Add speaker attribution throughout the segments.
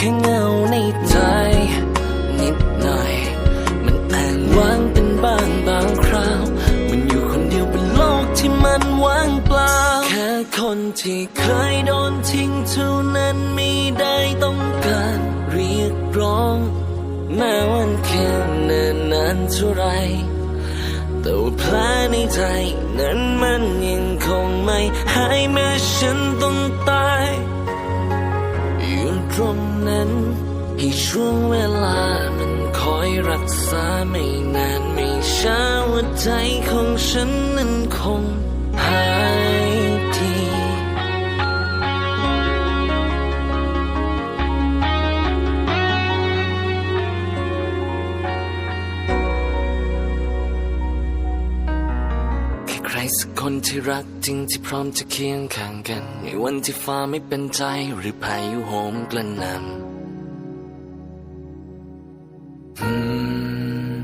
Speaker 1: แค่เงาในใจ นิดหน่อย มันอ้างว้างเป็นบ้างบางคราว มันอยู่คนเดียวบนโลกที่มันว่างเปล่า แค่คนที่เคยโดนทิ้งเท่านั้นไม่ได้ต้องการเรียกร้องแม้วันแค่นิ่นนานเท่าไรแต่ว่าแผลในใจนั้นมันยังคงไม่หายแม้ฉันต้องตายอยู่ตรง นั้น ให้ช่วงเวลามันคอยรักษาไม่นานไม่ช้าหัวใจของฉันนั้นคงหาย คนที่รักจริงที่พร้อมจะเคียงข้างกัน ในวันที่ฟ้าไม่เป็นใจหรือพายุโหมกระหน่ำอืม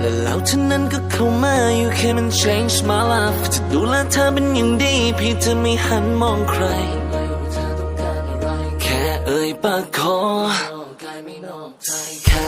Speaker 1: และแล้วเท่านั้นก็เข้ามาอยู่แค่มัน change my life จะดูแลเธอเป็นอย่างดีเพี่จะไม่หันมองใคร แค่เอ่ยปากขอแค่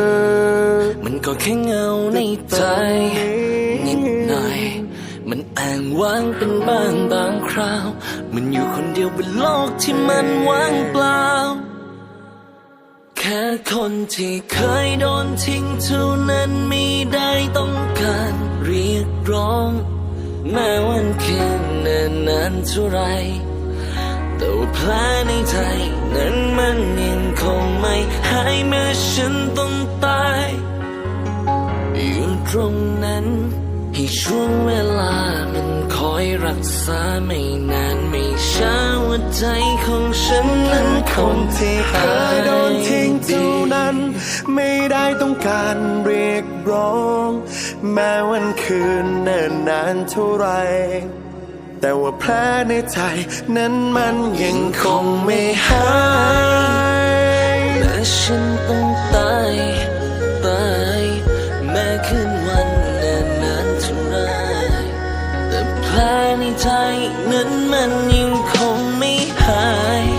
Speaker 1: ก็แค่เงาในใจนิดหน่อย มันอ้างว้างเป็นบ้างบางคราว มันอยู่คนเดียวบนโลกที่มันว่างเปล่า แค่คนที่เคยโดนทิ้งเท่านั้นไม่ได้ต้องการเรียกร้อง แม้วันแค่เนิ่นนานเท่าไรแต่ว่าแผลในใจนั้นมันยังคงไม่หายแม้ฉันต้อง ตรงนั้น ให้ช่วงเวลามันคอยรักษาไม่นานไม่ช้าหัวใจของฉันนั้นค
Speaker 2: ค
Speaker 1: ง
Speaker 2: ที่เคยโดนทิ้งเท่านั้น ไม่ได้ต้องการเรียกร้อง แม้วันคืนเนิ่นนานเท่าไรแต่ว่าแผลในใจนั้นมันยังคงไม่หาย
Speaker 1: และฉันต้องตาย มันยังคงไม่หาย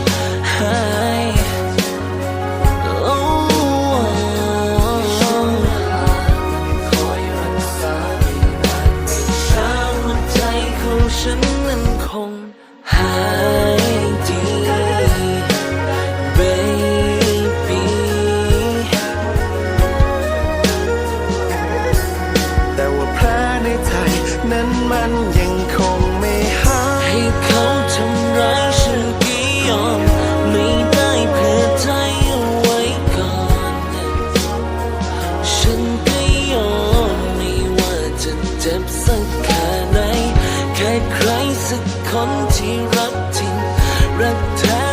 Speaker 1: สักคนที่รักจริงรักแท้